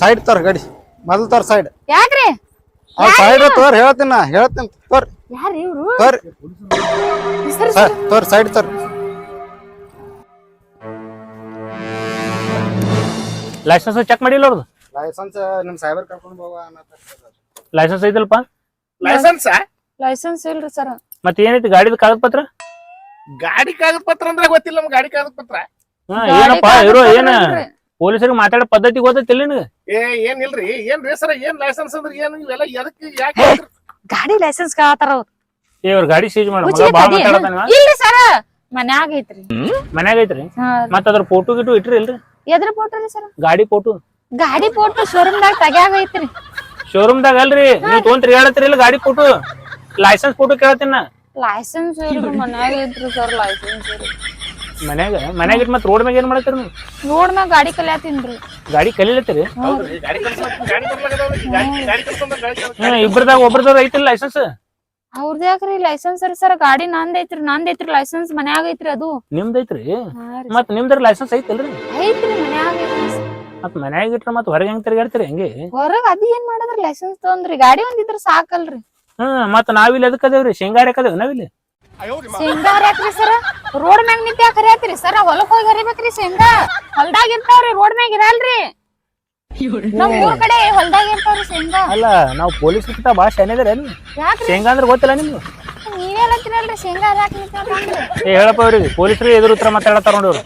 Side ತೋರ್ ಗಡಿ. ಮೊದಲ್ ತೋರ್ side ಯಾಕ್ರಿ? ಸೈಡ್ ತೋರ್ ಹೇಳ್ತೀನಿ ನಾ ಹೇಳ್ತೀನಿ ತೋರ್. ಯಾರು ಇವ್ರು? ತೋರ್. ತೋರ್ ಸೈಡ್ ತೋರ್. ಲೈಸೆನ್ಸ್ ಚೆಕ್ ಮಾಡಿಲ್ಲ ಅವ್ರದ್ದು ಲೈಸೆನ್ಸ್ ನಿಮ್ ಸೈಬರ್ ಕರ್ಕೊಂಡು ಹೋಗ ಲೈಸೆನ್ಸ್ ಐತಲ್ಪ? ಲೈಸೆನ್ಸ್ ಲೈಸೆನ್ಸ್ ಇಲ್ರಿ ಸರ್ ಮತ್ತೆ ಏನೈತಿ ಗಾಡಿದ ಕಾಗದ ಪತ್ರ ಗಾಡಿ ಕಾಗದ ಪತ್ರ ಅಂದ್ರೆ ಗೊತ್ತಿಲ್ಲ ನಮ್ಗೆ ಗಾಡಿ ಕಾಗದ ಪತ್ರ ಹಾ, ಏನಪ್ಪ ಇರೋ ಏನ ಪೊಲೀಸರಿಗೆ ಮಾತಾಡೋ ಪದ್ಧತಿ ಗೊತ್ತೈತಿಲ್ಲ ನಿನಗೆ? ಏ ಏನ್ ಇಲ್ರಿ? ಏನ್ ರೀ ಸರ ಏನ್ ಲೈಸೆನ್ಸ್ ಅಂದ್ರೆ ಏನು? ಇವೆಲ್ಲ ಎದಕ್ಕೆ ಯಾಕೆ ಗಾಡಿ ಲೈಸೆನ್ಸ್ ಕೇಳತ್ತಾರ ಅವ್ರು. ಏ ಇವ್ರ ಗಾಡಿ ಸೀಜ್ ಮಾಡ. ಇಲ್ರಿ ಸರ್ ಮನ್ಯಾಗ ಐತ್ರಿ. ಮನ್ಯಾಗ ಐತ್ರಿ? ಮತ್ತ ಅದ್ರ ಫೋಟೋ ಗಿಟು ಇಟ್ರಿ ಇಲ್ರಿ? ಎದ್ರ ಫೋಟೋ ಸರ್ ಗಾಡಿ ಫೋಟೋ ಗಾಡಿ ಫೋಟೋ ಶೋರೂಮ್ದಾಗ ತಗ್ಯಾಗ ಐತ್ರಿ ಶೋರೂಮ್ದಾಗ ಅಲ್ರಿ ನೀವ್ ತೊಗೊಂತ್ರಿ ಹೇಳತ್ರಿ ಇಲ್ಲ ಗಾಡಿ ಫೋಟೋ? Licence photo ಕೇಳತ್ತೀನಿ? ನಾ ಲೈಸೆನ್ಸ್ ಇಲ್ರಿ ಮನ್ಯಾಗ ಐತ್ರಿ ಸರ್ ಲೈಸೆನ್ಸ್ ಇಲ್ರಿ. ಮನ್ಯಾಗ ಮನ್ಯಾಗ ಇಟ್ ಮತ್ ರೋಡ್ ಮ್ಯಾಗ ಏನ್ ಮಾಡತ್ತೀರಿ ನೀವು? ರೋಡ್ ಮ್ಯಾಗ ಗಾಡಿ ಕಲಿಯಾತೀನ್ರಿ. ಗಾಡಿ ಕಲಿಲತ್ತೀರಿ? ಹ್ಮ್ ಇಬ್ರದಾಗ ಒಬ್ರದಾಗ ಐತ್ರಿ ಲೈಸೆನ್ಸ್ ಅವ್ರದ್ ಯಾಕ್ರಿ ಲೈಸೆನ್ಸ್ ರೀ ಸರ್ ಗಾಡಿ ನಂದ್ ಐತ್ರಿ ನಂದ್ ಐತ್ರಿ ಲೈಸೆನ್ಸ್ ಮನ್ಯಾಗ ಐತ್ರಿ ಅದು. ನಿಮ್ದ್ ಐತ್ರಿ? ಮತ್ ನಿಮ್ದ್ರ ಲೈಸೆನ್ಸ್ ಐತಲ್ರಿ? ಐತ್ರಿ ಮನ್ಯಾಗ ಐತ್ರಿ. ಮತ್ ಮನ್ಯಾಗ ಇಟ್ರ ಮತ್ ಹೊರಗೆ ಹೆಂಗ್ ತಿರ್ಗಾಡ್ತೀರಿ ಹೆಂಗೆ? ಹೊರಗ್ ಅದ್ ಏನ್ ಮಾಡದ್ರಿ? ಲೈಸೆನ್ಸ್ ತಗೊಂಡ್ರಿ. ಗಾಡಿ ಒಂದಿದ್ರ ಸಾಕಲ್ರಿ. ಹ್ಮ್ ಮತ್ ನಾವಿಲ್ಲಿ ಅದಕ್ಕೆ ಅದೇವ್ರಿ? ಶೇಂಗಾರ ಯಾಕದೇವ್ ನಾವಿಲ್ಲಿ? ಶೇಂಗಾ ಹರಿಯಾಕ್ರಿ ಸರ್ ರೋಡ್ ಮ್ಯಾಗ ನಿಂತ ಕರಿಯತ್ರಿ ಸರ್ ಹೊಲಕ್ ಹೋಗಿ ಹರಿಬೇಕ್ರಿ ಶೇಂಗಾ. ಹೊಲ್ದಾಗ ಇರ್ತಾವ್ರಿ ರೋಡ್ ಮ್ಯಾಗ ಇರಲ್ರಿ. ನಮ್ ಊರ್ ಕಡೆ ಹೊಲ್ದಾಗ ಇರ್ತಾವ್ರಿ ಶೇಂಗಾ. ಅಲ್ಲ ನಾವು ಪೊಲೀಸ್ ಕಿಂತ ಭಾಳ ಶಾನಿದಾರೆ ಯಾಕ್ರಿ? ಶೇಂಗಾ ಅಂದ್ರೆ ಗೊತ್ತಿಲ್ಲ ನಿಮ್ಗೆ? ನೀವೇ ಹೇಳತ್ತೀರಲ್ರಿ ಶೇಂಗಾ ಹರಿಯಾಕ್ ನಿಂತಾವ್ರಿ ಏ ಹೇಳಪ್ಪ ಅವ್ರಿಗೆ. ಪೊಲೀಸರು ಎದುರು ಉತ್ತರ ಮಾತಾಡತ್ತಾರ ನೋಡಿ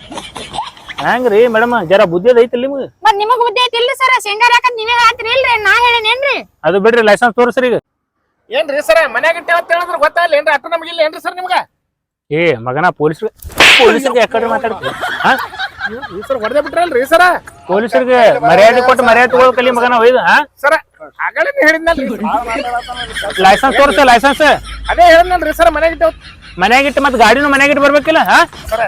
ಅವ್ರು ಹೆಂಗ್ರಿ ಮೇಡಮ್ ಜರ ಬುದ್ಧಿ ಐತಿಲ್ಲ ನಿಮ್ಗೆ? ಮತ್ ನಿಮಗ್ ಬುದ್ಧಿ ಐತಿಲ್ರಿ ಸರ್? ಶೇಂಗಾರ ಹರಿಯಾಕ ನೀವೇ ಹೇಳತ್ತೀರಿ ಇಲ್ರಿ? ನಾ ಹೇಳೇನೇನ್ರಿ ಅದು ಬಿಡ್ರಿ ಲೈಸೆನ್ಸ್ ತೋರಿಸ್ರಿ ಈಗ. ಏನ್ರಿ ಸರ ಮನ್ಯಾಗ ಹೇಳಿದ್ರೆ ಗೊತ್ತಾಗಲ್ಲ ಏನ್ರಿ ಅಟ್ಟ ನಮ್ಗೆ ಇಲ್ಲ ಏನ್ರಿ ಸರ್ ನಿಮ್ಗ? ಏ ಮಗನ ಪೊಲೀಸ್ ಪೊಲೀಸರಿಗೆ ಯಾಕಡೆ ಹಾ? ಈ ಸರ್ ಹೊಡೆದೇ ಬಿಟ್ರಲ್ರಿ ಸರ? ಪೊಲೀಸರಿಗೆ ಮರ್ಯಾದೆ ಕೊಟ್ಟು ಮರ್ಯಾದೆ ತಗೊಳ್ ಕಲಿ ಮಗನ ಒಯ್ದು ಲೈಸನ್ಸ್ ಸರ ಆಗಲೇ ಹೇಳಿದ್ನಲ್ರಿ. ಲೈಸೆನ್ಸ್ ತೋರಿಸ ಲೈಸೆನ್ಸ್ ಅದೇ ಹೇಳಿದ್ನಲ್ರಿ ಸರ್ ಮನ್ಯಾಗ ಮನೆಗಿಟ್ಟು ಮನ್ಯಾಗ ಇಟ್ಟು ಮತ್ತೆ ಗಾಡಿನೂ ಮನ್ಯಾಗ ಇಟ್ಟು ಬರ್ಬೇಕಿಲ್ಲ ಹಾ? ಸರ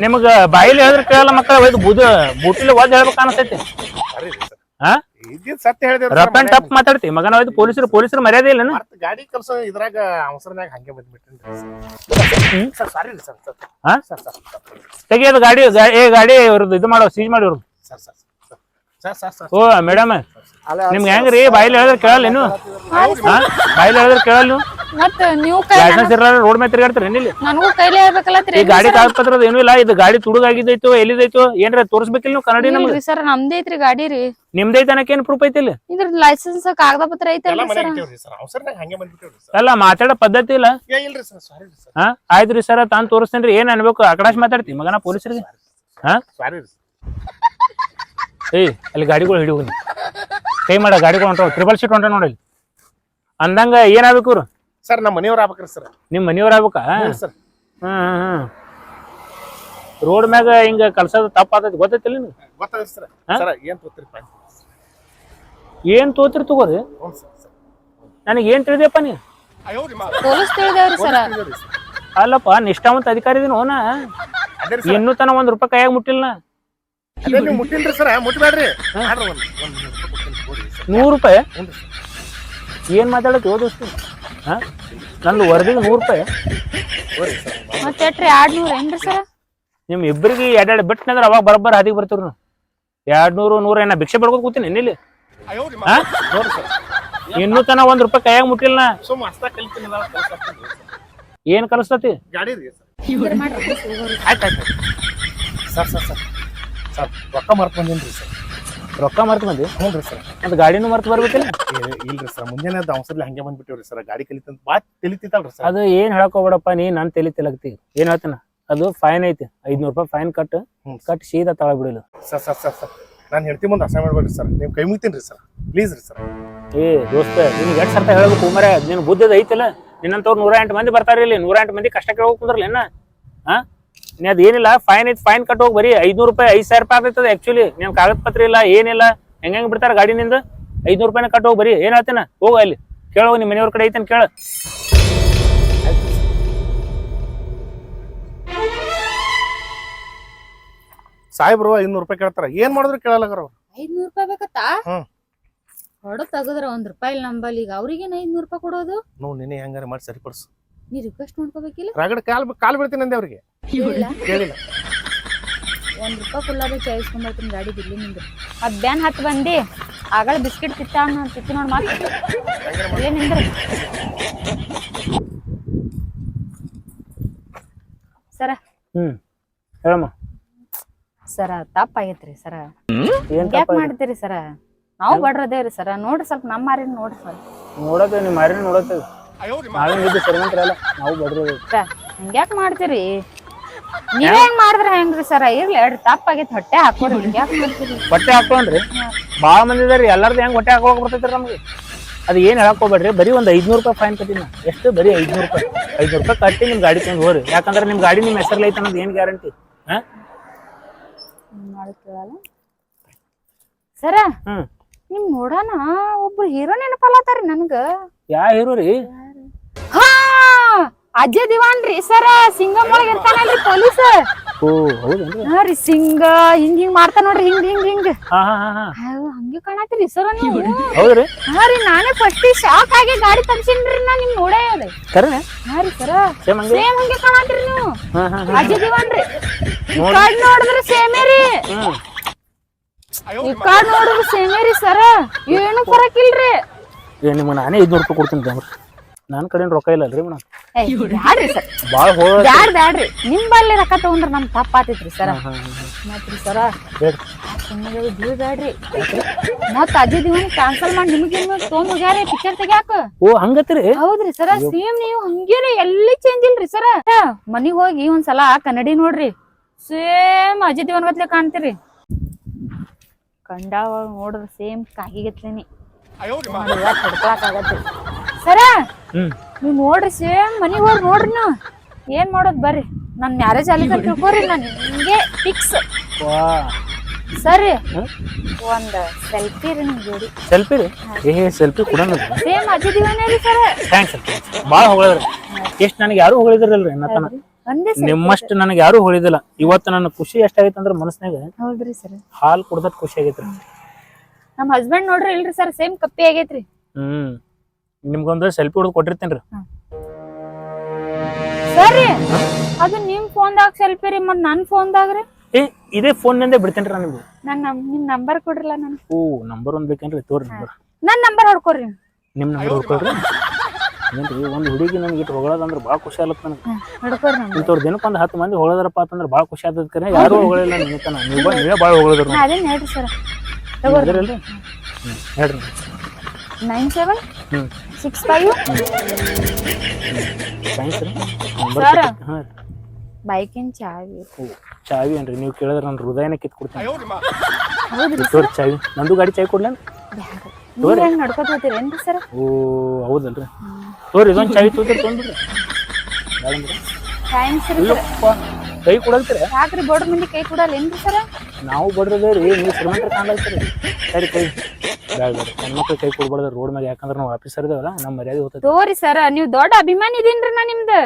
ನಿಮ್ಗ ಬಾಯಿಲಿ ಹೇಳಿದ್ರೆ ಕೇಳಲ್ಲ ಮಕ್ಕಳ ಒಯ್ದು ಬುದ ಬೂಟಿಲಿ ಒದ್ ಹೇಳ್ಬೇಕು ಅನ್ಸೈತಿ ಸರಿ ರೀ ಸರ್ ಹಾ ಇದ್ದಿದ್ ಸತ್ಯ ಹೇಳಿದೇವ್ರಿ ರಫ್ ಅಂಡ್ ಟಫ್ ಮಾತಾಡ್ತಿ. ಮಗನ ಒಯ್ದು ಪೊಲೀಸರು ಪೊಲೀಸರು ಮರ್ಯಾದೆ ಇಲ್ಲನ ಗಾಡಿ ಕಲ್ಸೋ ಇದ್ರಾಗ ಅವಸರನಾಗ ಹಂಗೆ ಬಂದ್ಬಿಟ್ಟಿನ್ರಿ ಸರ್. ಸಾರಿ ರೀ ಸರ್ ಸರ್. ಹಾ ಸರ್ ಸರ್ ತೆಗಿಯೋದು ಗಾಡಿ ಗಾ- ಏ ಗಾಡಿ ಇವ್ರದ್ದು ಇದು ಮಾಡೋ ಸೀಜ್ ಮಾಡಿ ಇವ್ರದ್ದು. Sir sir. ಓ ಮೇಡಮ್ ನಿಮ್ಗೆ ಹೆಂಗ್ರಿ? ಬಾಯಿಲ್ ಹೇಳಿದ್ರೆ ಕೇಳಲ್ಲ ಏನು ಬಾಯಿಲ್ ಹೇಳಿದ್ರೆ ಕೇಳಲ್ಲ ನೀವು ಮತ್ ನೀವು ಲೈಸೆನ್ಸ್ ಇರಲ್ಲ ರೋಡ್ ಮೇಲೆ ತಿರ್ಗಾಡ್ತೀರಿ ಇಲ್ಲಿ ನನಗೂ ಕೈಲೇ ಹೇಳ್ಬೇಕಲ್ಲತ್ರಿ ಈ ಗಾಡಿ ಕಾಗದ ಪತ್ರದ ಏನೂ ಇಲ್ಲ ಇದು ಗಾಡಿ ತುಡುಗಾಗಿದ್ದೈತೋ ಎಲ್ಲಿದೈತೋ ಏನ್ರ ತೋರಿಸ್ಬೇಕಿಲ್ಲ ನೀವು ಕನ್ನಡಿ ನಮ್ಗೆ? ಸರ್ ನಮ್ದೇ ಐತ್ರಿ ಗಾಡಿ ರೀ. ನಿಮ್ದೈತೆ ಅನ್ನಕ್ಕೆ ಏನು ಪ್ರೂಫ್ ಐತಿಲ್ಲ? ಇದ್ರ ಲೈಸೆನ್ಸ್ ಕಾಗದ ಪತ್ರ ಐತಲ್ಲ ಸರ್. ಸರ್ ಅವಸರನಾಗ ಹಂಗೆ ಬಂದ್ಬಿಟ್ಟೇವ್ರಿ ಸರ್. ಅಲ್ಲ ಮಾತಾಡೋ ಪದ್ಧತಿ ಇಲ್ಲ? ಏ ಸರ್ ಸಾರಿ ಸರ್. ಹಾ? ಆಯ್ತು ರೀ ಸರ್ ತಾನು ತೋರಿಸ್ತೇನ್ರಿ ಏನ್ ಅನ್ಬೇಕು? ಅಕಡಾಶ್ ಮಾತಾಡ್ತಿ ಮಗನ ಪೊಲೀಸರಿಗೆ? ಹಾ? ಸಾರಿ ಏಯ್ ಅಲ್ಲಿ ಗಾಡಿಗಳು ಹಿಡಿ ಹೋಗಿ ಕೈ ಮಾಡ ಗಾಡಿಗಳು ಹೊಂಟಾವ ಟ್ರಿಬಲ್ ಸೀಟ್ ಹೊಂಟ ನೋಡಿ ಅಂದಂಗ ಏನಾಗ್ಬೇಕು ಇವ್ರು? ಸರ್ ನಮ್ಮ ಮನೆಯವ್ರ ಆಗ್ಬೇಕ್ರಿ ಸರ್. ನಿಮ್ಮ ಮನೆಯವ್ರ ಆಗ್ಬೇಕಾ? ಸರ್. ಹ್ಮ್ ರೋಡ್ ಮ್ಯಾಗ ಹಿಂಗ ಕಲ್ಸೋದು ತಪ್ಪಾತೈತಿ ಗೊತ್ತೈತಿಲ್ಲ ನಿಮ್ಗೆ? ಗೊತ್ತಾಗ ಸರ್. ಹಾ? ಸರ್ ಏನ್ ತೋತ್ರಿ ಏನು ಏನ್ ತೋತಿರಿ ತಗೋರಿ? ನನಗೆ ಏನ್ ತಿಳಿದಪ್ಪ ನೀ ಪೊಲೀಸ್ ತಿಳಿದೇವ್ರಿ ಸರ್. ಅಲ್ಲಪ್ಪ ನಿಷ್ಠಾವಂತ ಅಧಿಕಾರಿ ಇದೀನಿ ಓನ ಅದೇ ಇನ್ನೂ ತನ ಒಂದ್ ರೂಪಾಯಿ ಕೈಯಾಗ ಮುಟ್ಟಿಲ್ಲ ನಾ. ಅದೇ ನೀವು ಮುಟ್ಟಿಲ್ರಿ ಸರ್ ಮುಟ್ಬೇಡ್ರಿ. ಮಾಡ್ರಿ ಒಂದು ಒಂದು ರೂಪಾಯಿ ಕೊಡ್ತೀನಿ ಕೊಡ್ರಿ ಸರ್. ನೂರು ರೂಪಾಯಿ? ಹ್ಞೂ ರೀ ಸರ್. ಏನ್ ಮಾತಾಡಕ್ ಓದಿಸ್ತು ಹಾ? ನಂದು ವರದಿಗೆ ನೂರು ರೂಪಾಯಿ. ಹೋರಿ ಸರ್. ಮತ್ತೆ ಎಟ್ರಿ ಎರಡ್ ನೂರ್ ಏನ್ರಿ ಸರ್? ನಿಮ್ ಇಬ್ಬರಿಗೆ ಎರಡೆರಡು ಬಿಟ್ಟನಂದ್ರ ಅವಾಗ ಬರೋಬ್ಬರ ಹಾದಿಗೆ ಬರ್ತೀವ್ರಿ ನಾವು. ಎರಡ್ ನೂರು ನೂರ ಏನ ಭಿಕ್ಷೆ ಬೆಳ್ಕೊತ ಕೂತೀನಿ ಹಾ? ಸರ್. ಇನ್ನೂ ತನ ಒಂದ್ ರೂಪಾಯಿ ಕೈಯಾಗ ಮುಟ್ಟಿಲ್ಲ ನಾ. ಸುಮ್ಮ ಅಸ್ತ ಕಲಿತೀನಿ ನಾವು ಕೆಲಸ ಆಗ್ತದೆ. ಸರ್. ಏನ್ ಕಲಿಸ್ತತಿ ಗಾಡಿ ರೀ ಸರ್? ಆಯ್ತು ಆಯ್ತು ಸರ್ ಸರ್ ಸರ್ ಸರ್. ರೊಕ್ಕ ಮರ್ತು ಬಂದೇನ್ರಿ ಸರ್? ರೊಕ್ಕ ಮರ್ತು ಬಂದಿ ಹ್ಞೂ ರೀ ಸರ್. ಅದು ಗಾಡಿನೂ ಮರ್ತು ಬರ್ಬೇಕಿಲ್ಲ? ಇಲ್ರಿ ಸರ್ ಮುಂಜಾನೆ ಅದು ಅವಸರ್ಲಿ ಹಂಗೆ ಬಂದ್ಬಿಟ್ಟಿವ್ರಿ ಸರ್ ಗಾಡಿ ಕಲಿತಂತ ಬಾತ್ ತಿಳಿತಿತ್ತಲ್ರಿ ಸರ್. ಅದು ಏನ್ ಹೇಳಕ್ ಹೋಗ್ಬೇಡಪ್ಪ ನೀ ನಾನು ತಲೆ ತಿಲಕ್ತಿ. ಏನ್ ಹೇಳ್ತಾನ? ಅದು ಫೈನ್ ಐತಿ ಐದ್ನೂರ್ ರೂಪಾಯಿ ಫೈನ್ ಕಟ್ ಕಟ್ ಸೀದಾ ತಳ ಬಿಡಿಲ್ಲ ಸರ್ ಸರ್ ಸರ್ ಸರ್ ನಾನು ಹೇಳ್ತಿ ಮುಂದೆ ಅಸಹ ಮಾಡ್ಬೇಡ್ರಿ ಸರ್ ನೀವು ಕೈ ಮುಗ್ತೀನಿ ರೀ ಸರ್ ಪ್ಲೀಸ್ ರೀ ಸರ್. ಏ ದೋಸ್ತ ನಿನ್ಗೆ ಎಷ್ಟು ಸರ್ತ ಹೇಳ್ಬೇಕು ಮರ ನಿನ್ನ ಬುದ್ಧದ ಐತಿಲ್ಲ? ನಿನ್ನಂತವ್ರು ನೂರ ಎಂಟು ಮಂದಿ ಬರ್ತಾರೆ ಇಲ್ಲಿ ನೂರ ಎಂಟು ಮಂದಿ ಕಷ್ಟ ಕೇಳೋಕ್ ಕುಂದ್ರಲ್ಲ ಏನ ಹಾ ನೀ ಅದ್ ಏನಿಲ್ಲ ಫೈನ್ ಐತಿ ಫೈನ್ ಕಟ್ ಹೋಗಿ ಬರೀ ಐದ್ನೂರು ರೂಪಾಯಿ ಐದ್ ಸಾವಿರ ರೂಪಾಯಿ ಆಗ್ತೈತದ ಆಕ್ಚುಲಿ ನಿಮ್ಮ ಕಾಗದ ಪತ್ರ ಇಲ್ಲ ಏನಿಲ್ಲ ಹೆಂಗ್ ಹೆಂಗ್ ಬಿಡ್ತಾರ ಗಾಡಿನಿಂದ ಐದ್ನೂರು ರೂಪಾಯಿನ ಕಟ್ ಹೋಗಿ ಬರೀ ಏನ್ ಹೇಳ್ತೇನ? ಹೋಗ ಅಲ್ಲಿ. ಕೇಳೋ ನಿಮ್ ಮನೆಯವ್ರ ಕಡೆ ಐತೇನ್ ಕೇಳ. ಸಾಹೇಬ್ರು ಐನೂರು ರೂಪಾಯಿ ಕೇಳ್ತಾರ. ಏನ್ ಮಾಡಿದ್ರು ಕೇಳಲ್ಲ ಅವ್ರು ಐದ್ನೂರ್ ರೂಪಾಯಿ ಬೇಕತ್ತಾ? ಹ್ಮ್. ಹೊಡ ತಗದ್ರ ಒಂದ್ ರೂಪಾಯಿ ಇಲ್ಲ ನಂಬಲ್ಲಿ. ಈಗ ಅವ್ರಿಗೇನ್ ಐದ್ನೂರ್ ರೂಪಾಯಿ ಕೊಡೋದು? ನೋವು ನಿನ್ನೆ ಹೆಂಗಾರ ಮಾಡಿ ಸರಿಪಡಿಸು. ನೀ ರಿಕ್ವೆಸ್ಟ್ ಮಾಡ್ಕೋಬೇಕಿಲ್ಲ? ರಗಡ ಕಾಲ್ ಕಾಲ್ ಬಿಡ್ತೀನಿ ಅಂದೆ ಅವ್ರಿಗೆ. ಇಲ್ಲ ಕೇಳಿಲ್ಲ. ಒಂದ್ ರೂಪಾಯಿ ಕುಲ್ಲಾದ ಚಾಯಿಸ್ಕೊಂಡ್ಬರ್ತೀನಿ ಗಾಡಿ ಬಿಲ್ಲಿ ನಿಂದು. ಮಧ್ಯಾಹ್ನ ಹತ್ತು ಬಂದಿ ಆಗಳ ಬಿಸ್ಕಿಟ್ ತಿತ್ತ ತಿತ್ತಿ ಮಾತು. ಏನ್ ನಿಂದ್ರ ಸರ. ಹ್ಮ್. ಹೇಳಮ್ಮ. ಸರ ತಪ್ಪಾಗೈತ್ರಿ ಸರ. ಯಾಕೆ ಮಾಡ್ತೀರಿ ಸರ? ನಾವು ಬಡ್ರದೇವ್ರಿ ಸರ. ನೋಡ್ರಿ ಸ್ವಲ್ಪ ನಮ್ಮ ಮಾರಿನ ನೋಡ್ರಿ ಸರ್. ನೋಡತ್ತೆ ನಿಮ್ಮ ಮಾರಿನ ನೋಡತ್ತೆ ನಾವೇನ್ ಇದ್ದು ಶ್ರೀಮಂತರಲ್ಲ ನಾವು ಬಡ್ರಿ ಹಂಗ್ಯಾಕ್ ಮಾಡ್ತೀರಿ? ನೀವ್ ಹೆಂಗ್ ಮಾಡಿದ್ರ ಹೆಂಗ್ರಿ ಸರ? ಇರ್ಲಿ ಎರಡು ತಪ್ಪಾಗೈತಿ ಹೊಟ್ಟೆ ಹಾಕೋರಿ ಹಿಂಗ್ಯಾಕ್ ಮಾಡ್ತೀರಿ? ಹೊಟ್ಟೆ ಹಾಕೊಂಡ್ರಿ ಭಾಳ ಮಂದಿ ಇದಾರಿ ಎಲ್ಲಾರ್ದು ಹೆಂಗ್ ಹೊಟ್ಟೆ ಹಾಕೋಕ್ ಬರ್ತೈತ್ರಿ ನಮ್ಗೆ. ಅದು ಏನ್ ಹೇಳಕ್ ಹೋಗ್ಬೇಡ್ರಿ ಬರೀ ಒಂದ್ ಐದ್ನೂರು ರೂಪಾಯಿ ಫೈನ್ ಕಟ್ಟಿನ ಎಷ್ಟು? ಬರೀ ಐದ್ನೂರು ರೂಪಾಯಿ. ಐದ್ನೂರು ರೂಪಾಯಿ ಕಟ್ಟಿ ನಿಮ್ ಗಾಡಿ ತಂದು ಹೋರಿ ಯಾಕಂದ್ರೆ ನಿಮ್ ಗಾಡಿ ನಿಮ್ ಹೆಸರಲ್ಲಿ ಐತೆ ಅನ್ನೋದು ಏನ್ ಗ್ಯಾರಂಟಿ ಹಾ? ಸರ ಹ್ಮ್. ನಿಮ್ ನೋಡೋಣ ಒಬ್ರು ಹೀರೋ ನೆನಪಲ್ಲತ್ತಾರಿ ನನ್ಗ. ಯಾ ಹೀರೋ ರೀ? ಹಾ! ಅಜ್ಜ ದಿವಾನ್ ರೀ ಸರ ಸಿಂಗಮ್ ಒಳಗ್ ಇರ್ತಾನಲ್ರಿ ಪೊಲೀಸ್. ಓ ಹೌದೇನ್ರಿ? ಹಾ ರೀ ಸಿಂಗ ಹಿಂಗ್ ಹಿಂಗ್ ಮಾಡ್ತಾನ ನೋಡ್ರಿ ಹಿಂಗ್ ಹಿಂಗ್ ಹಿಂಗ್. ಹಾ ಹಾ ಹಾ ಹಾ. ಅಯ್ಯೋ, ಹಂಗೆ ಕಾಣತ್ರಿ ಸರ ನೀವು? ಹೌದ್ರಿ? ಹಾ ರೀ ನಾನೇ ಫಸ್ಟ್ ಶಾಕ್ ಆಗಿ ಗಾಡಿ ತರ್ಸಿನ್ರಿ ನಾ ನಿಮ್ ನೋಡೇ ಅದ. ಕರೆನೆ ಹಾ ರೀ ಸರ. ಸೇಮ್ ಹಂಗೆ? ಸೇಮ್ ಹಂಗೆ ಕಾಣತ್ತೀರಿ ನೀವು? ಹಾ ಹಾ ಹಾ. ಅಜಯ್ ದಿವಾನ್ ರೀ ಈ ಕಾರ್ಡ್ ನೋಡಿದ್ರೆ ಸೇಮೇ ರೀ. ಹ್ಮ್. ಈ ಕಾರ್ಡ್ ನೋಡಿದ್ರೆ ಸೇಮೇ ರೀ ಸರ. ಏನು ಫರಕ್ ಇಲ್ರಿ. ಏ ನಿಮ್ಗೆ ನಾನೇ ಐದ್ನೂರು ರೂಪಾಯಿ ಕೊಡ್ತೀನಿ ತಮ್ರಿ ನನ್ನ ಕಡೆ ರೊಕ್ಕ ಇಲ್ಲ ಅಲ್ರಿ ಮೇಡಮ್ ಬ್ಯಾಡ್ರಿ ಸರ್. ಭಾಳ ಬ್ಯಾಡ್ ಬ್ಯಾಡ್ರಿ ನಿಮ್ ಬಲ್ಲಿ ರೊಕ್ಕ ತಗೊಂಡ್ರ ನಮ್ ತಪ್ಪಾತೈತ್ರಿ ಸರ. ಮತ್ರಿ ಸರ ಸುಮ್ಮನೆ ಬೀಳ್ ಬ್ಯಾಡ್ರಿ. ಮತ್ ಅಜಯ್ ದಿವನ್ ಕ್ಯಾನ್ಸಲ್ ಮಾಡಿ ನಿಮ್ಗೆ ತೊಗೊಂಡ್ ಹೋಗ್ಯಾರ ಪಿಕ್ಚರ್ ತೆಗ್ಯಾಕ? ಓ ಹಂಗತ್ರಿ ಹೌದ್ರಿ ಸರ ಸೇಮ್ ನೀವು ಹಂಗೇನೆ ಎಲ್ಲಿ ಚೇಂಜ್ ಇಲ್ರಿ ಸರ? ಮನಿಗ್ ಹೋಗಿ ಒಂದ್ಸಲ ಕನ್ನಡಿ ನೋಡ್ರಿ. ಸೇಮ್ ಅಜಿ ದಿವನ್ ಗತ್ಲೆ ಕಾಣ್ತೀರಿ. ಕಂಡಾವ ನೋಡ್ರಿ ಸೇಮ್ ಕಾಗಿಗತ್ಲೇನಿ. ಆಗತ್ರಿ ಸರ? ನೀವ್ ನೋಡ್ರಿ ಸೇಮ್ ಮನಿಗ್ ಹೋಗಿ ನೋಡ್ರಿ ನೀವು. ಏನ್ ಮಾಡೋದ್ ಬರ್ರಿ. ನನ್ ಮ್ಯಾರೇಜ್ ಅಲ್ಲಿ ತಿಳ್ಕೊರಿ ನಾನು ಹಿಂಗೆ ಫಿಕ್ಸ್ ಸರಿ? ಒಂದ್ ಸೆಲ್ಫಿ ರೀ ನಿಮ್ ಜೋಡಿ. ಸೆಲ್ಫಿ ರೀ? ಏ ಸೆಲ್ಫಿ ಕೂಡ ಸೇಮ್ ದಿವಾನೇ ರೀ ಸರ. ಥ್ಯಾಂಕ್ಸ್ ಭಾಳ ಹೊಗಳಿದ್ರಿ. ಎಷ್ಟು ನನಗೆ ಯಾರು ಹೊಗಳಿದ್ರಲ್ರಿ ನತನ ಒಂದೇ ನಿಮ್ಮಷ್ಟು ನನಗೆ ಯಾರು ಹೊಳಿದಿಲ್ಲ. ಇವತ್ತು ನನ್ನ ಖುಷಿ ಎಷ್ಟಾಗೈತೆ ಅಂದ್ರೆ ಮನಸ್ನಾಗ ಹೌದ್ರಿ ಸರ್. ಹಾಲು ಕುಡ್ದಟ್ ಖುಷಿ ಆಗೈತ್ರಿ. ನಮ್ಮ ಹಸ್ಬೆಂಡ್ ನೋಡ್ರಿ ಇಲ್ರಿ ಸರ್ ಸೇಮ್ ಕಪ್ಪಿ ಆಗೈತ್ರಿ. ಹ್ಮ್. ನಿಮ್ಗೊಂದು ಸೆಲ್ಫಿ ಹೊಡೆದು ಕೊಟ್ಟಿರ್ತೇನ್ರಿ. ಸರಿ ಅದು ನಿಮ್ ಫೋನ್ದಾಗ ಸೆಲ್ಫಿ ರೀ ಮತ್ ನನ್ ಫೋನ್ದಾಗ ರೀ? ಏ ಇದೇ ಫೋನ್ನಿಂದ ಬಿಡ್ತೇನ್ರಿ ನಾನು ನಿಮ್ಗೆ. ನನ್ ನಮ್ ನಿಮ್ ನಂಬರ್ ಕೊಡ್ರಲ್ಲ ನನ್? ಓ ನಂಬರ್ ಒಂದ್ ಬೇಕೇನ್ರಿ ತೋರಿ ನಂಬರ್ ನನ್ ನಂಬರ್ ಹೊಡ್ಕೊರಿ ನಿಮ್ಮ ನಂಬರ್ ಹುಡ್ಕೊಳ್ರಿ ಏನ್ರಿ ಒಂದು ಹುಡುಗಿ ನನಗೆ ಇಟ್ಟು ಹೊಗಳದಂದ್ರೆ ಭಾಳ ಖುಷಿ ಆಗುತ್ತೆ ನನಗೆ. ಹೊಡ್ಕೊರಿ ನನ್ ಇಂಥವ್ರು ದಿನಕ್ಕೆ ಒಂದು ಹತ್ತು ಮಂದಿ ಹೊಗಳದ್ರಪ್ಪ ಅಂತಂದ್ರೆ ಭಾಳ ಖುಷಿ ಆಗ್ತದ ಕರೆ. ಯಾರು ಹೊಗಳಿಲ್ಲ ನಿಮ್ಮ ನೀವು ನೀವೇ ಭಾಳ ಹೊಗಳಿದ್ರು ನಾ ಅದೇನ್ ಹೇಳ್ರಿ ಸರ್. ಹೇಳ್ರಿ. Nine seven? ಹ್ಞೂ ಸಿಕ್ಸ್ ಫೈವ್ ಥ್ಯಾಂಕ್ಸ್ ರೀ ನಂಬರ್ Sir. ಹಾಂ ಬೈಕಿನ ಚಾವಿ. ಓ ಚಾವಿ ಏನ್ರಿ? ನೀವು ಕೇಳಿದ್ರೆ ನನ್ನ ಹೃದಯನ ಕಿತ್ಕೊಡ್ತೀನಿ ಹೌದ್ರಿ ತೋರಿ ಚಾವಿ. ನಂದು ಗಾಡಿ ಚಾವಿ ಕೊಡ್ಲೇನು? ನೀವ್ ಹೆಂಗ್ ನಡ್ಕೊತ ಹೋಗ್ತೀರೇನ್ರಿ ಸರ್ ಓ ಹೌದಲ್ರಿ. ತೋರಿ ಇದೊಂದು ಚಾವಿ ತೋತಿರಿ ತೊಗೊಂಡ್ಬಿಡ್ರಿ. ಥ್ಯಾಂಕ್ಸ್ ರೀ ಸರ್ ಕೈ ಕೊಡಲ್ತೀರ? ಯಾಕ್ರಿ ಬಡ್ರ ಮಂದಿ ಕೈ ಕೊಡಲ್ಲ. ಏನ್ರಿ ಸರ್? ನಾವು ಬಡ್ರದೇವ್ರಿ ನೀವು ಶ್ರೀಮಂತರ ಕಾಣ್ಲಾಗ್ತೀರಿ ಸರಿ ಕೈ. ಬೇಡ ಬೇಡ. ಹೆಣ್ಮಕ್ಳು ಕೈ ಕೊಡ್ಬಾರ್ದು ರೋಡ್ ಮೇಲೆ ಯಾಕಂದ್ರೆ ನಾವು ಆಫೀಸರ್ ಇದಾವಲ್ಲ ನಮ್ಮ ಮರ್ಯಾದೆ ಹೋಗ್ತದೆ ತೋರಿ ಸರ್ ನೀವು ದೊಡ್ಡ ಅಭಿಮಾನಿ ಇದೀನ್ರಿ ನಾ ನಿಮ್ದು.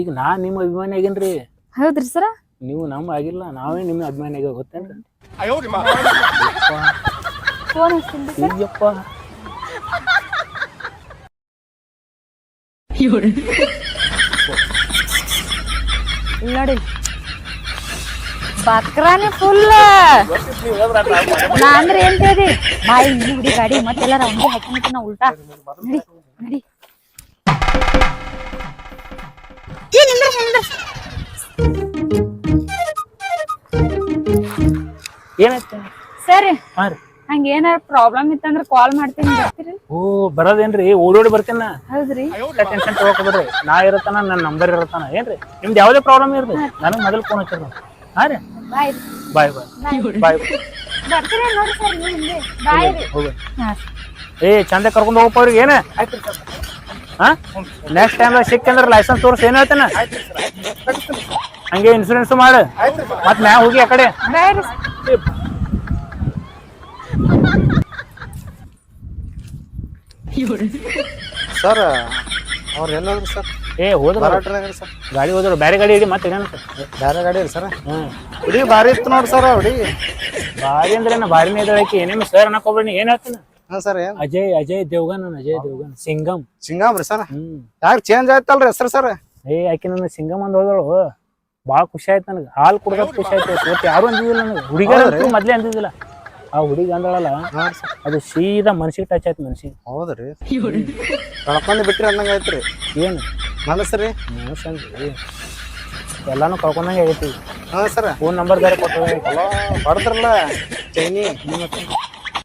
ಈಗ ನಾ ನಿಮ್ಮ ಅಭಿಮಾನಿ ಆಗೇನ್ರಿ ಹೌದ್ರಿ ಸರ? ನೀವು ನಮ್ಮ ಆಗಿಲ್ಲ ನಾವೇ ನಿಮ್ಮ ಅಭಿಮಾನಿ ಆಗ ಗೊತ್ತೇನ್ರಿ? ಫೋನ್ ಹಚ್ತೀನಿ ಸರ್. ನೋಡಿ. ಬಕ್ರಾನೇ ಫುಲ್ ನಾ ಅಂದ್ರೆ ಏನ್ ಹೇಳ್ರಿ ಬಾಯಿ ಇಲ್ಲಿ ಹುಡಿ ಗಾಡಿ ಮತ್ತೆಲ್ಲ ಹಂಗೆ ಹಾಕಿ ನಾ ಉಲ್ಟಾ. ನಡಿ ನಡಿ. ಏನಾಯ್ತು? ಸರಿ. ಹಾ ರೀ. ಹಂಗ ಏನಾರ ಪ್ರಾಬ್ಲಮ್ ಇತ್ತಂದ್ರ ಕಾಲ್ ಮಾಡ್ತೀನಿ ಬರ್ತೀರಿ? ಓ ಬರೋದೇನ್ರಿ? ಓಡೋಡಿ ಬರ್ತೀನಿ? ನಾ ಹೌದ್ರಿ ಟೆನ್ಷನ್ ತಗೋಕೋಬೇಡ್ರಿ ನಾ ಇರತ್ತಾನ ನನ್ನ ನಂಬರ್ ಇರತ್ತಾನ ಏನ್ರಿ? ನಿಮ್ದು ಯಾವುದೇ ಪ್ರಾಬ್ಲಮ್ ಇರ್ರಿ ನನಗೆ ಮೊದಲು ಫೋನ್ ಹಚ್ಚಿರ. ಹಾಂ ರೀ? ಬಾಯ್ ಬಾಯ್ ಬಾಯ್ ಬಾಯ್ ಬರ್ತೀರಿ ನೋಡಿ ಸರ್ ನೀವು ಹಿಂದೆ. ಬಾಯ್ ರೀ. ಹೋಗಿ ಏ ಚಂದ ಕರ್ಕೊಂಡು ಹೋಗಪ್ಪ ಅವ್ರಿಗೆ. ಏನ? ಹಾ? ನೆಕ್ಸ್ಟ್ ಟೈಮ್ ಸಿಕ್ಕಂದ್ರೆ ಲೈಸೆನ್ಸ್ ತೋರಿಸಿ. ಏನ ಹೇಳ್ತಾನ? ಹಂಗೆ ಇನ್ಸೂರೆನ್ಸ್ ಮಾಡು. ಮತ್ತೆ ಮ್ಯಾಗ ಹೋಗಿ ಆ ಕಡೆ. ಸರ್ ಅವ್ರು ಎಲ್ಲಾದ್ರು ಸರ್? ಏ ಹೋದ್ರ ಸರ್. ಗಾಡಿ ಹೋದ್ರು. ಬೇರೆ ಗಾಡಿ ಇಡಿ ಮತ್ತೆ ಬೇರೆ ಗಾಡಿ ರೀ ಸರ್. ಹ್ಮ್. ಹುಡುಗಿ ಭಾರಿ ಇತ್ತು ನೋಡ್ರಿ ಸರ್ ಹುಡಿ ಭಾರಿ ಅಂದ್ರೆ ಬಾರಿ ಭಾರಿನೇ ಏನೇನು ಸರ್ ಅನ್ನಕೋಬೇಡಿ ಏನ್ ಹೇಳ್ತೀನಿ? ಹಾ ಸರ್ ಅಜಯ್ ಅಜಯ್ ದೇವ್ಗನ್ ಅಜಯ್ ದೇವ್ಗನ್ ಸಿಂಗಮ್. ಸಿಂಗಮ್ ರೀ ಸರ್. ಹ್ಮ್. ಯಾಕೆ ಚೇಂಜ್ ಆಯ್ತಲ್ರಿ ಹೆಸರು ಸರ್? ಏ ಆಕೆ ನನ್ನ ಸಿಂಗಮ್ ಅಂದ್ ಹೋದಳು. ಭಾಳ ಖುಷಿ ಆಯ್ತು ನನಗೆ. ಹಾಲು ಕುಡ್ದಕ್ ಖುಷಿ ಆಯ್ತು. ಯಾರು ಅಂದಿದ್ದಿಲ್ಲ ನನಗೆ. ಹುಡುಗಿಯರಂತೂ ಮೊದ್ಲೇ ಅಂದಿದ್ದಿಲ್ಲ. ಆ ಹುಡುಗಿ ಅಂದಳಲ್ಲ? ಹಾ ಸರ್ ಅದು ಸೀದಾ ಮನ್ಸಿಗೆ ಟಚ್ ಆಯ್ತು ಮನ್ಸಿಗೆ. ಹೌದ್ರಿ. ಕಳ್ಕೊಂಡು ಬಿಟ್ರಿ ಅಂದಂಗ ಐತ್ರಿ ಏನು? ಮನಸ್ಸರಿ? ಮನಸ್ಸಂದ್ರಿ ಎಲ್ಲಾನು ಕಳ್ಕೊಂಡಂಗೆ ಆಗೈತಿ. ಹಾ ಸರ್. ಫೋನ್ ನಂಬರ್ ಬೇರೆ ಕೊಟ್ಟು ಹೊಡೆದ್ರಲ್ಲ ಚೈನಿ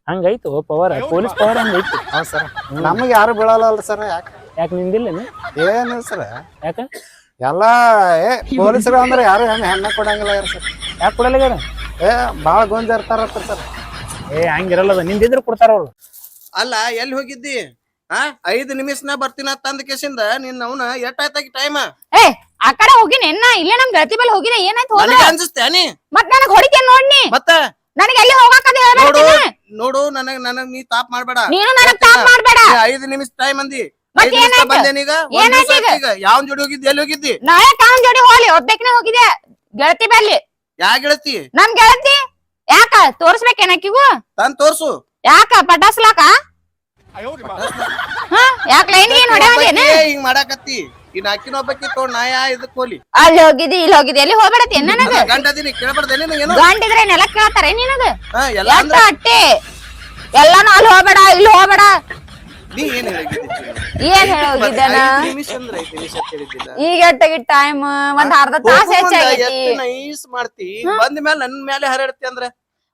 ಹಂಗೈತು ಪವರ್ ಪೊಲೀಸ್ ಪವರ್ ಹಂಗೈತಿ ಹಾ ಸರ್. ನಮಗೆ ಯಾರು ಬೀಳಲ್ಲ ಅಲ್ರಿ ಸರ್? ಯಾಕೆ? ಯಾಕೆ ನಿಂದಿಲ್ಲ ಏನು ಸರ್. ಯಾಕೆ? ಎಲ್ಲ ಏ ಪೊಲೀಸರು ಅಂದ್ರೆ ಯಾರು ಹೆಣ್ಣು ಹೆಣ್ಣ ಕೊಡಂಗಿಲ್ಲ ಯಾರು ಸರ್? ಯಾಕೆ ಕೊಡಲ್ಲ ಏ ಭಾಳ ಗೊಂಜ ಇರ್ತಾರ ಸರ್. ಏ ಹಂಗಿರಲ್ಲ ನಿಂದಿದ್ರು ಕೊಡ್ತಾರ ಅವ್ರು. ಅಲ್ಲ ಎಲ್ಲಿ ಹೋಗಿದ್ದಿ? ಆ ಐದು ನಿಮಿಷನ ಬರ್ತೀನ ತಂದ ಕೇಸಿಂದ ನಿನ್ನ ಅವನ ಎಷ್ಟಾಯ್ತಾಗಿ ಟೈಮ್ ಏ ಆ ಕಡೆ ಹೋಗಿನಿ. ಎನ್ನ ಇಲ್ಲೇ ನಮ್ ಗೆಳತಿ ಮೇಲೆ ಹೋಗಿನಿ. ಏನಾಯ್ತು ಹೋದ್ರ? ನನಗೆ ಅನ್ಸುತ್ತೇನಿ ಮತ್ ನನಗ್ ಹೊಡಿತೇನ್ ನೋಡ್ನಿ ಮತ್ತ? ನನಗೆ ಎಲ್ಲಿ ಹೋಗಾಕದ ನೋಡು ನೋಡು ನನಗ್ ನನಗ್ ನೀ ತಾಪ್ ಮಾಡ್ಬೇಡ. ನೀನು ನನಗ್ ತಾಪ್ ಮಾಡ್ಬೇಡ. ಏ, ಐದು ನಿಮಿಷ ಟೈಮ್ ಅಂದಿ. ಮತ್ತೆ ಐದು ನಿಮಿಷ ಏನಾಯ್ತು? ಬಂದೇನೀಗ ಒಂದ್ ಏನಾಯ್ತು ಈಗ? ಯಾವನ್ ಜೋಡಿ ಹೋಗಿದ್ದಿ? ಎಲ್ಲಿ ಹೋಗಿದ್ದಿ? ನಾಳೆ ಕಾವನ್ ಜೋಡಿ ಹೋಗ್ಲಿ. ಒಬ್ಬಕಿನ ಹೋಗಿದೆ ಗೆಳತಿ ಬಲ್ಲಿ ಯಾ ಗೆಳತಿ? ನಮ್ ಗೆಳತಿ. ಯಾಕ? ತೋರ್ಸ್ಬೇಕೇನಕಿಗೂ ತಂದ್ ತೋರ್ಸು. ಯಾಕ? ಪಟಾಸ್ಲಾಕ? ಹಾ? ಯಾಕ ಲೈನ್ ಏನ್ ಹಿಂಗ್ ಮಾಡಾಕತ್ತಿ. ಇನ್ ಅಕ್ಕಿನ ಒಬ್ಬಾಕಿ ತೋಡ್ ನಾ ಯಾ ಇದಕ್ ಹೋಲಿ. ಅಲ್ಲಿ ಹೋಗಿದಿ ಇಲ್ಲಿ ಹೋಗಿದಿ ಎಲ್ಲಿ ಹೋಗ್ಬೇಡತಿ ನನಗ? ಗಂಟ ಅದೀನಿ ಕೇಳ್ಬಾರ್ದೇನಿ ಏನು? ಗಂಡಿದ್ರೆ ನೆಲ ಕೇಳ್ತಾರೆ ನಿನಗ? ಹಾ ಎಲ್ಲ ಎಂತ ಅಂದ್ರ ಅಟ್ಟಿ? ಎಲ್ಲಾನು ಅಲ್ಲಿ ಹೋಗ್ಬೇಡ ಇಲ್ಲಿ ಹೋಗ್ಬೇಡ. ನೀ ಏನ್ ಹೇಳಿದ್ದಿ ಏನ್ ಹೇಳೋಗಿದ್ದಾನ? ಐದು ನಿಮಿಷ ಅಂದ್ರೆ ಐದು ನಿಮಿಷ ಅಂತ ಹೇಳಿದ್ದಿಲ್ಲ. ಈಗ ಎಟ್ಟಾಗಿ ಟೈಮ್ ಒಂದ್ ಅರ್ಧ ತಾಸ ಹೆಚ್ಚಾಗೈತಿ. ನೈಸ್ ಮಾಡ್ತಿ. ಬಂದ ಮೇಲೆ ನನ್ ಮೇಲೆ ಹರಡ್ತಿ ಅಂದ್ರೆ?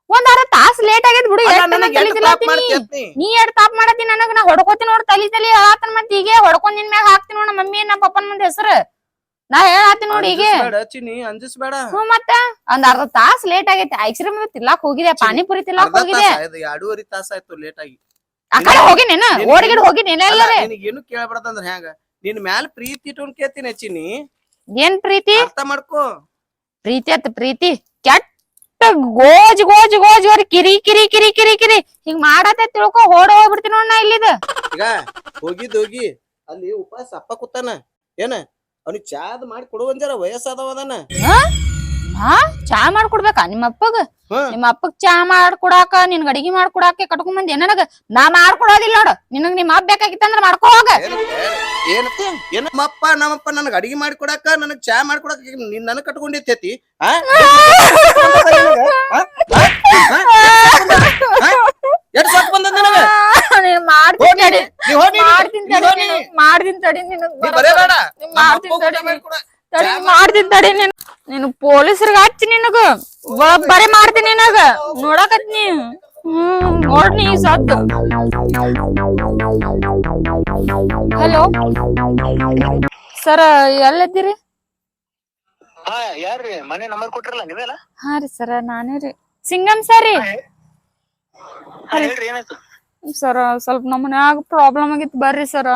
ಒಂದ್ ತಾಸ ತಾಸ್ ಲೇಟ್ ಆಗೈತ್ ಬಿಡು ಅಲ್ಲ, ಎಷ್ಟ್ ನನಗ್ ತಲಿ? ನೀ ಎರಡ್ ತಾಪ್ ಮಾಡತಿ ನನಗ? ನಾ ಹೊಡ್ಕೋತೀನಿ ನೋಡ್ ತಲಿ ತಲಿ ಹೇಳಾತನ ಮತ್ ಈಗ ಹೊಡ್ಕೊಂಡ್ ನಿನ್ ಮ್ಯಾಗ ಹಾಕ್ತೀನಿ ನೋಡ್ ನಮ್ಮ ಮಮ್ಮಿ ನಮ್ಮ ಪಪ್ಪನ್ ಮುಂದೆ ಹೆಸರು. ನಾ ಹೇಳಾತೀನಿ ನೋಡಿ ಈಗ ಅಂಜಿಸ್ಬೇಡ ಚಿನಿ ಅಂಜಿಸ್ಬೇಡ. ಹ್ಞೂ ಮತ್ತ ಒಂದ್ ಅರ್ಧ ತಾಸ್ ಲೇಟ್ ಆಗೈತಿ. ಐಸ್ಕ್ರೀಮ್ ತಿನ್ನಾಕ್ ಹೋಗಿದೆ ಪಾನಿಪುರಿ ತಿಲ್ಲಾಕ್ ಅರ್ಧ ಹೋಗಿದೆ ತಾಸ್ ಆಯ್ತು, ಎರಡೂವರೆ ತಾಸ ಆಯ್ತು ಲೇಟ್ ಆಗಿ. ಆಕಡೆ ಕಡೆ ಹೋಗಿನೇನ ನಿನಗೆ- ಹೋಗಿನೇನ ಹೋಗಿನಿ ಎಲ್ಲರೇ ನಿನಗೇನು ಕೇಳಬಾರ್ದಂದ್ರ ಹೆಂಗ ನಿನ್ ಮ್ಯಾಲ ಪ್ರೀತಿ ಇಟ್ಕೊಂಡ್ ಕೇಳ್ತೀನಿ ಚಿನಿ ಏನ್ ಪ್ರೀತಿ? ಅರ್ಥ ಮಾಡ್ಕೋ. ಪ್ರೀತಿ ಅತ್ತ ಪ್ರೀತಿ. ಕೆಟ್ಟ ಗೋಜ್ ಗೋಜ್ ಗೋಜ್ ಅವ್ರ ಕಿರಿ ಕಿರಿ ಕಿರಿ ಕಿರಿ ಕಿರಿ. ಹಿಂಗ್ ಮಾಡತ್ತೆ ತಿಳ್ಕೊ ಓಡ್ ಹೋಗ್ಬಿಡ್ತೀನಿ ನೋಡ್ ನಾ ಇಲ್ಲಿದ. ಈಗ ಹೋಗಿದ್ ಹೋಗಿ ಅಲ್ಲಿ ಉಪವಾಸ ಅಪ್ಪ ಕೂತಾನ. ಏನ? ಅವ್ನಿಗೆ ಚಾದ್ ಮಾಡಿ ಕೊಡುವಂಜಾರ ವಯಸ್ಸಾದವ ಅದಾನ. ಹಾ ಚಾ ಮಾಡ್ಕೊಡ್ಬೇಕಾ ನಿಮ್ಮ ಅಪ್ಪಗ ಹ್ಮ್. ನಿಮ್ಮ ಅಪ್ಪಗ್ ಚಾ ಮಾಡ್ಕೊಡಾಕ ನಿನ್ಗ ಅಡಿಗೆ ಮಾಡ್ಕೊಡಾಕೆ ಕಟ್ಕೊಂಡ್ ಬಂದಿ ನನಗ ನಾ ಮಾಡ್ಕೊಡೋದಿಲ್ಲ ನೋಡು ನಿನಗ್ ನಿಮ್ಮ ಅಪ್ಪ ಬೇಕಾಗಿತ್ತಂದ್ರ ಮಾಡ್ಕೊ ಹೋಗ ಏನ್ ಏನ್ ನಮ್ಮಪ್ಪ ನಮ್ಮಪ್ಪ ನನಗ್ ಅಡಿಗೆ ಮಾಡ್ಕೊಡಾಕ ನನಗ್ ಚಾ ಮಾಡ್ಕೊಡಾಕ ನೀನ್ ನನಗ್ ಕಟ್ಕೊಂಡಿರ್ತೈತಿ ಆ? ಆ? ಆ? ಆ? ಎಷ್ಟ್ ಸಾಕ್ ಬಂದದ್ ನಿನಗ ನೀನ್ ಮಾಡ್ತೀನಿ ಹೋಗ್ ತಡಿ. ನೀನು. ನೀ ಹೋಗ್ ನೀನು. ಮಾಡ್ತೀನಿ ನೀ ತಡಿ ಹೋಗ್ ನೀನು. ನೀನು. ಮಾಡ್ತೀನಿ ತಡಿ ನಿನಗ್ ನೀ ಬರೇಬೇಡ. ನೀನ್ ನಮ್ಮ ಮಾಡ್ತೀನಿ ತಡಿ ಊಟ ಮಾಡ್ಕೊಡ. ತಡಿ ಮಾಡ್ತೀನಿ ತಡಿ ನೀನು ನೀನು ಪೊಲೀಸರ್ ಹಚ್ಚಿ ನಿನಗ. ಬರೇ ಮಾಡ್ತೀನಿ ನಿನಗ. ನೋಡಕತ್ ನೀ. ಹ್ಮ್ ನೋಡ್ ನೀ ಸದ್ದು ಹಲೋ? ಸರ್ ಎಲ್ಲಿದ್ದೀರಿ? ಹಾ ಯಾರ್ರಿ? ಮನೆ ನಂಬರ್ ಕೊಟ್ಟಿರಲ್ಲ ನೀವೆಲ್ಲ ಹಾ ರೀ ಸರ ನಾನೇ ರೀ. ಸಿಂಗಮ್ ಸರ್? ರೀ ಹಾ ಹೇಳ್ರಿ ಏನಾಯ್ತು? ಸರ ಸ್ವಲ್ಪ ನಮ್ಮ ಮನ್ಯಾಗ ಪ್ರಾಬ್ಲಮ್ ಆಗಿತ್ತು ಬರ್ರಿ ಸರ್.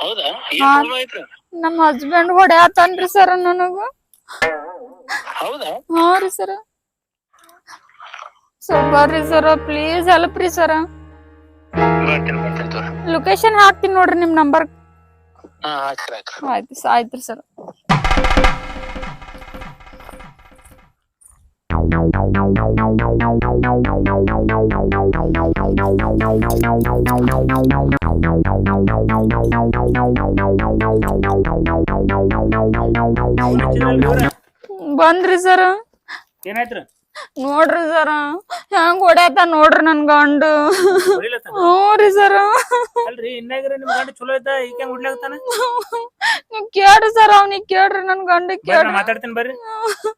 ಹೌದಾ? ಏನ್ ಹಾ. ಪ್ರಾಬ್ಲಮ್ ಐತ್ರಿ ನಮ್ಮ ಹಸ್ಬೆಂಡ್ ಹೊಡ್ಯಾತನ್ರಿ ಸರ್ ನನಗ. ಹೌದಾ? ಹಾ ರೀ ಸರ್ ಸ್ವಲ್ಪ ಬರ್ರಿ ಸರ ಪ್ಲೀಸ್ ಹೆಲ್ಪ್ ರೀ ಸರ ಲೊಕೇಶನ್ ಹಾಕ್ತೀನಿ ನೋಡ್ರಿ ನಿಮ್ ನಂಬರ್ ಆಯ್ತು ಆಯ್ತು ಸರ್ ಬಂದ್ರಿ ಸರ್ ಏನಾಯ್ತ್ರ ನೋಡ್ರಿ ಸರ. ಹೆಂಗ್ ಹೊಡ್ಯಾತ ನೋಡ್ರಿ ನನ್ ಗಂಡು. ಹೊಡಿಲತ್ತಾನ ಹ್ಞೂ ರೀ ಸರ. ಅಲ್ರಿ ಇನ್ನಾಗ್ರ ನಿಮ್ ಗಂಡ ಚಲೋ ಐತ ಈಗ ಹುಡ್ಲಾಗ್ತಾನ ನೀವ್ ಕೇಳ್ರಿ ಸರ್ ಅವ್ನಿಗ್ ಕೇಳ್ರಿ ನನ್ ಗಂಡ ಕೇಳ ನಾ ಕೇಳ್ರಿ ಮಾತಾಡ್ತೀನಿ ಬರ್ರಿ.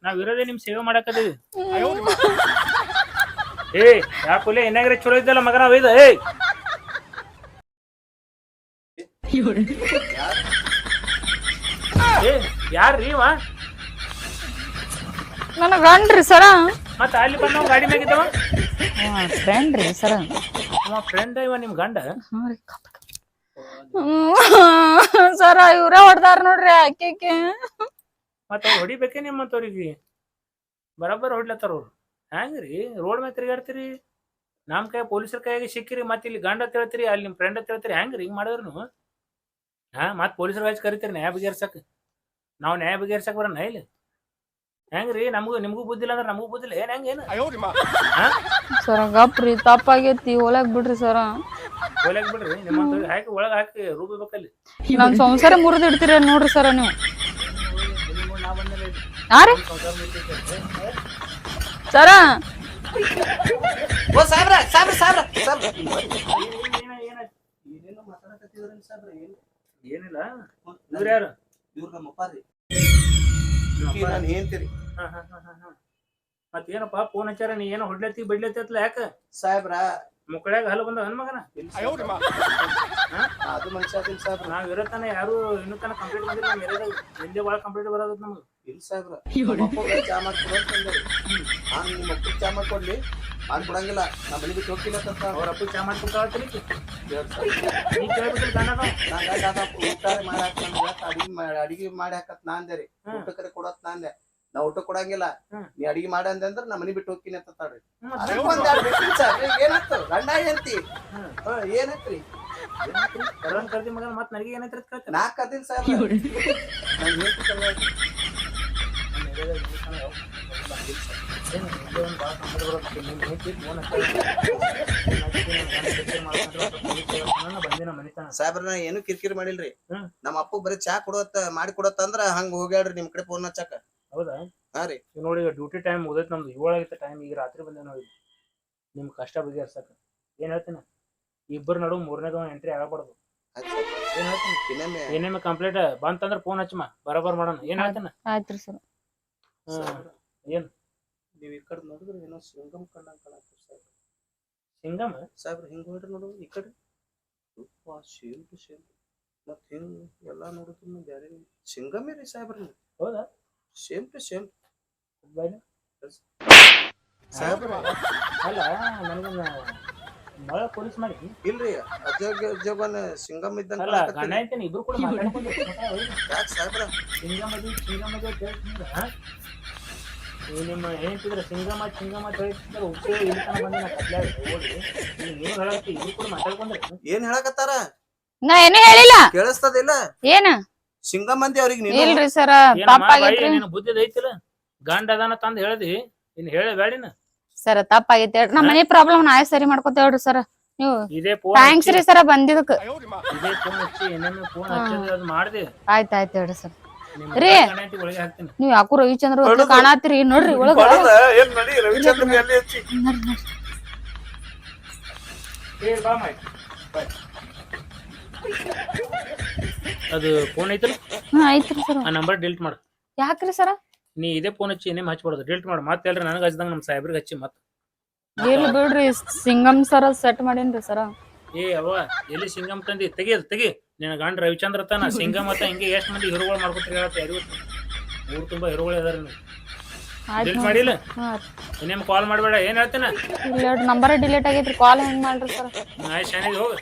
ನಾವ್ ಇರೋದೇ ನಿಮ್ ಸೇವೆ ಮಾಡಕತ್ತೀವಿ ಏ ಯಾಕೊಲೆ ಇನ್ನಾಗ್ರ ಚಲೋ ಇದ್ದಲ್ಲ ಮಗನ ಒಯ್ದ ಏ ಏ ಯಾರ್ರಿ ಇವ? ನನ್ನ ಗಂಡ್ರಿ ಸರ. ಮತ್ತ ಅಲ್ಲಿ ಬಂದವ ಗಾಡಿ ಮ್ಯಾಗಿದ್ದವ? ಫ್ರೆಂಡ್ ರೀ ಸರ ಅವ ಫ್ರೆಂಡ್ ಇವ ನಿಮ್ ಗಂಡ? ಸರ ಇವ್ರೇ ಹೊಡ್ದಾರ ನೋಡ್ರಿ ಆಕೆ ಮತ್ತೆ ಅವ್ರು ಹೊಡಿಬೇಕೇ ನಿಮ್ಮಂತವ್ರಿಗೆ ಬರಬ್ಬರ ಹೊಡ್ಲತ್ತಾರ ಅವ್ರು. ಹೆಂಗ್ರಿ ರೋಡ್ ಮೇಲೆ ತಿರುಗಾಡ್ತೀರಿ? ನಮ್ ಕೈ ಪೊಲೀಸರ ಕೈಯಾಗಿ ಸಿಕ್ಕಿರಿ ಮತ್ತೆ ಇಲ್ಲಿ ಗಂಡ ತಿಳತಿರಿ ಅಲ್ಲಿ ನಿಮ್ ಫ್ರೆಂಡ್ ಅಂತ ಹೇಳ್ತೀರಿ ಹೆಂಗ್ರಿ ಹಿಂಗ್ ಮಾಡಿದ್ರು ಹಾ ಮತ್ ಪೊಲೀಸರ ಹಚ್ಚಿ ಕರಿತೀರಿ ನ್ಯಾಯ ಬಗೆಹರ್ಸಕ್ ನಾವು ನ್ಯಾಯ ಬಗೆಹರ್ಸಕ್ ಬರೋಣ ಇಲ್ಲಿ. ಹೆಂಗ್ರಿ? ನಮಗೂ ನಿಮಗೂ ಬುದ್ಧಿ ಇಲ್ಲ ಅಂದ್ರೆ ನಮಗೂ ಬುದ್ಧಿಲ್ಲ. ಏನ್ ಹೆಂಗ್ ಏನು? ಸರ ಗಪ್ರಿ ತಪ್ಪಾಗೈತಿ ಒಳಗ್ ಬಿಡ್ರಿ ಸರ. ಒಳಗ್ ಬಿಡ್ರಿ ನಿಮ್ಮ ಹಾಕಿ ಒಳಗ್ ಹಾಕಿ ರೂಪಬೇಕಲ್ಲಿ. ನಮ್ ಸಂಸಾರ ಮುರಿದು ಇಡ್ತೀರ ನೋಡ್ರಿ ಸರ ನೀವು? ಹಾ ರೀ? ಸರ. ಓ ಸಾಬ್ರ ಸಾಬ್ರ ಸಾಬ್ರ ಸಾಬ್ರ. ಏನೇನೋ ಮಾತಾಡಕತ್ತಿದ್ರಲ್ಲ ಸಾಬ್ರ ಏನು ಏನಿಲ್ಲ. ಇವ್ರ ಯಾರು? ಇವ್ರ ನಮ್ಮ ಅಪ್ಪ ರೀ ನಾನು ಹೇಳ್ತೀರಿ ಮತ್ತೇನಪ್ಪ ಫೋನ್ ಹಚ್ಚಾರ ನೀ ಏನೋ ಹೊಡ್ಲತ್ತಿ ಬಿಡ್ಲತ್ತಿ ಅತ್ಲ ಯಾಕ? ಸಾಹೇಬ್ರ ಮುಕ್ಕಳ್ಯಾಗ ಹಲ್ಲು ಬಂದ ಹನ್ ಮಗನ? ಅದು ಮನುಷ್ಯ ಅದಿಲ್ಲ ಸಾಹೇಬ್ರ. ನಾವ್ ಇರತ್ತಾನ ಯಾರು ಇನ್ನೂ ತನ ಕಂಪ್ಲೀಟ್ ಬಂದಿಲ್ಲ ನಮ್ಮ ಏರಿಯಾದಾಗ ಹಿಂದೆ ಭಾಳ ಕಂಪ್ಲೀಟ್ ಬರೋದ್ ನಮ್ಗೆ. ಇಲ್ಲ ಸಾಹೇಬ್ರ. ಚಾ ಮಾಡ್ಕೊಡು ಅಂತಂದ್ರೆ ನಾನು ನಿಮ್ಮ ಅಪ್ಪಗೆ ಚಾ ಮಾಡ್ಕೊಡ್ಲಿ. ಮಾಡ್ಕೊಡಂಗಿಲ್ಲ ನಮ್ಮ ಮನೆ ಬಿಟ್ಟು ಹೋಗ್ತೀನಿ ಅಂತ ಅವ್ರ ಅಪ್ಪ ಚಾ ಮಾಡಿ ಕೊಡ್ತಾವತ್ರಿ ಹೇಳ್ ಸಾಹೇಬ್ರ. ನೀ ಊಟ ಅಡಿಗೆ ಮಾಡಿ ಅಡಿಗೆ ಮಾಡಿ ಹಾಕತ್ ನಾಂದೆ ರೀ. ಊಟ ಕರೆ ಕೊಡತ್ ನಾಂದೆ ನಾ ಊಟ ಕೊಡಂಗಿಲ್ಲ. ನೀ ಅಡಿಗೆ ಮಾಡ ಅಂದೆ ಅಂದ್ರೆ ನಾ ಮನೆ ಬಿಟ್ಟು ಹೋಗ್ತೀನಿ ಅಂತ ತಾಡ್ರಿ ಏನಾಯ್ತು? ಗಂಡ ಹೆಂತಿ ಕರೋನ್ ಕರ್ದಿ ಮಗನ ಮತ್ತೆ ನನಗೆ ಏನೈತ್ರಿ ಅಂತ ಕೇಳ್ತಾನೆ. ನಾಲ್ಕು ಅದಿಲ್ಲ ಸಾಹೇಬ್ರ ನಾನು ಹೇಳ್ತೀನಿ ಸಾಹೇಬ್ರ ನಾ ಏನು ಕಿರಿಕಿರಿ ಮಾಡಿಲ್ರಿ. ನಮ್ಮ ಅಪ್ಪ ಬರೀ ಚಾ ಕೊಡತ್ತ ಮಾಡಿ ಕೊಡತ್ತ ಅಂದ್ರ ಹಂಗ ಹೋಗ್ಯಾಡ್ರಿ ನಿಮ್ ಕಡೆ ಫೋನ್ ಹಚ್ಚಾಕ. ಹೌದಾ? ಹಾ ರೀ. ನೋಡಿ ಈಗ ಡ್ಯೂಟಿ ಟೈಮ್ ಮುಗ್ದೈತಿ ನಮ್ದು. ಏಳಾಗಿತ್ತು ಟೈಮ್ ಈಗ ರಾತ್ರಿ ಬಂದೆ ನೋಡಿ ನಿಮ್ ಕಷ್ಟ ಬಗೆಹರ್ಸಕ ಏನ್ ಹೇಳ್ತೀನಿ? ಇಬ್ಬರು ನಡು ಮೂರನೇದು ಎಂಟ್ರಿ ಆಗಬಾರ್ದು ಏನ್ ಹೇಳ್ತೀನಿ? ಏನೇಮೆ ಕಂಪ್ಲೀಟ್ ಬಂತಂದ್ರ ಫೋನ್ ಹಚ್ಚಮ್ಮ ಬರೋಬರ್ ಮಾಡೋಣ. ಏನ್ ಹೇಳ್ತೀನಿ? ಆಯ್ತ್ರಿ ಸರ್. ಏನ್? ನೀವ್ ಈ ಕಡೆ ನೋಡಿದ್ರೆ ಏನೋ ಸಿಂಗಮ್ ಕಂಡಂಗೆ ಕಾಣತ್ತೆ ಸಾಹೇಬ್ರು. ಸಿಂಗಮ್? ಸಾಹೇಬ್ರ ಹಿಂಗೆ ನೋಡ್ರಿ ನೋಡು ಈ ಕಡೆ. ಯಪ್ಪಾ, ಸೇಮ್ ಟು ಸೇಮ್. ಮತ್ ಹಿಂಗ್ ಎಲ್ಲಾ ನೋಡಿದ್ರು ಬೇರೆ ಸಿಂಗಮೇ ರೀ ಸಾಹೇಬ್ರ ಹೌದಾ? Same to same? ಸಾಹೇಬ್ರ. ಅಲ್ಲ ನನಗೆ ಮಳ ಪೊಲೀಸ್ ಮಾಡಿ. ಇಲ್ರಿ ಅಜೋಗ ಅಜೋಗನ ಸಿಂಗಮ್ ಇದ್ದಂಗ ಅಲ್ಲ ಗಣ ಇಬ್ರು ಕೂಡ ಮಾತಾಡ್ಕೊಂಡು ಯಾಕೆ ಸಾಹೇಬ್ರ? ಸಿಂಗಮದಿ ಸಿಂಗಮದಿ ಅಂತ ಹೇಳ್ತಿದ್ರ ನೀವು ನಿಮ್ಮ ಹೇಳ್ತಿದ್ರೆ ಬಂದಿ ನಾ ಕತ್ಲಾಗ ಹೋಗಿ ನೀವು ಏನು ಹೇಳತ್ತಿ ಇಬ್ರು ಕೂಡ ಮಾತಾಡ್ಕೊಂಡ್ರೆ ಏನ್? ಹೇಳಕತ್ತಾರ? ನಾ ಏನೂ ಹೇಳಿಲ್ಲ. ಕೇಳಿಸ್ತದಿಲ್ಲ? ಏನ? ಅಂದಿ ಅವ್ರಿಗೆ ನೀನು? ಇಲ್ರಿ ಸರ ತಪ್ಪ ಬಾಯಿ ತಪ್ಪಾಗೈತ್ರಿ ನೀನು ಬುದ್ಧಿ ಐತಿಲ್ಲ? ಗಂಡ ಅದಾನ ತಂದ್ ಹೇಳ್ದಿ. ಇನ್ ಹೇಳ ಬ್ಯಾಡಿನ ಸರ ತಪ್ಪಾಗೈತಿ ಹೇಳ್ರಿ ನಮ್ಮ ಮನೆ ಪ್ರಾಬ್ಲಮ್ ನಾ ಸರಿ ಮಾಡ್ಕೊತ ಹೇಳ್ರಿ ಸರ್. ನೀವು ಇದೇ ಫೋನ್ ಥ್ಯಾಂಕ್ಸ್ ರೀ ಸರ ಬಂದಿದಕ್ಕೆ ಇದೇ ಫೋನ್ ಹಚ್ಚಿ ಏನೇನು ಫೋನ್ ಹಚ್ಚಿ ಅದು ಮಾಡ್ದೆ. ಆಯ್ತ್ ಆಯ್ತ್ ಹೇಳ್ರಿ ಸರ್. ರೀ. ಗಂಡ ಒಳಗೆ ಹಾಕ್ತೀನಿ. ನೀವ್ ಯಾಕೋ ರವಿಚಂದ್ರ ಕಾಣತ್ರಿ ಕಾಣಾತ್ರಿ ನೋಡ್ರಿ ಒಳಗ ಏನ್ ನಡಿ ರವಿಚಂದ್ರನ್ ಎಲ್ಲಿ ಹಚ್ಚಿ ಏ ಬಾ ಅದು ಫೋನ್ ಐತ್ರಿ ಹ್ಮ್ ಐತ್ರಿ ಸರ್. ಆ ನಂಬರ್ ಡಿಲೀಟ್ ಮಾಡು. ಯಾಕ್ರಿ ಸರ? ನೀ ಇದೇ ಫೋನ್ ಹಚ್ಚಿ ಏನೇ ಹಚ್ಬಾರ್ದು ಡಿಲೀಟ್ ಮಾಡು. ಮತ್ತೆ ಎಲ್ರಿ ನನಗೆ ಹಚ್ಚಿದಂಗ ನಮ್ಮ ಸಾಹೇಬ್ರಿಗೆ ಹಚ್ಚಿ ಮತ್ತೆ. ಇರ್ಲಿ ಬಿಡ್ರಿ ಸಿಂಗಮ್ ಸರ ಸೆಟ್ ಮಾಡೇನ್ರಿ ಸರ. ಏ ಅವ್ವ ಎಲ್ಲಿ ಸಿಂಗಮ್ ತಂದಿ? ತೆಗಿ ಅದು ತೆಗಿ. ನಿನ್ನ ಗಂಡ ರವಿಚಂದ್ರ ತಾನ ಸಿಂಗ ಮತ್ತೆ ಹಿಂಗೆ ಎಷ್ಟು ಮಂದಿ ಹಿರುಗಳು ಮಾಡ್ಕೊತೀರಿ ಹೇಳತ್ತೆ ಯಾರಿಗೂ ಊರು ತುಂಬಾ ಹಿರುಗಳು ಇದಾರೆ ನೀವು ಡಿಲೀಟ್ ಮಾಡಿಲ್ಲ? ಹಾ ಕಾಲ್ ಮಾಡಬೇಡ ಏನ್ ಹೇಳ್ತೇನೆ? ಇಲ್ಲ ನಂಬರ್ ಡಿಲೀಟ್ ಆಗೈತ್ರಿ ಕಾಲ್ ಹೆಂಗ್ ಮಾಡ್ರಿ ಸರ್? ಆಯ್ತು ಶಾನಿಗೆ ಹೋಗು.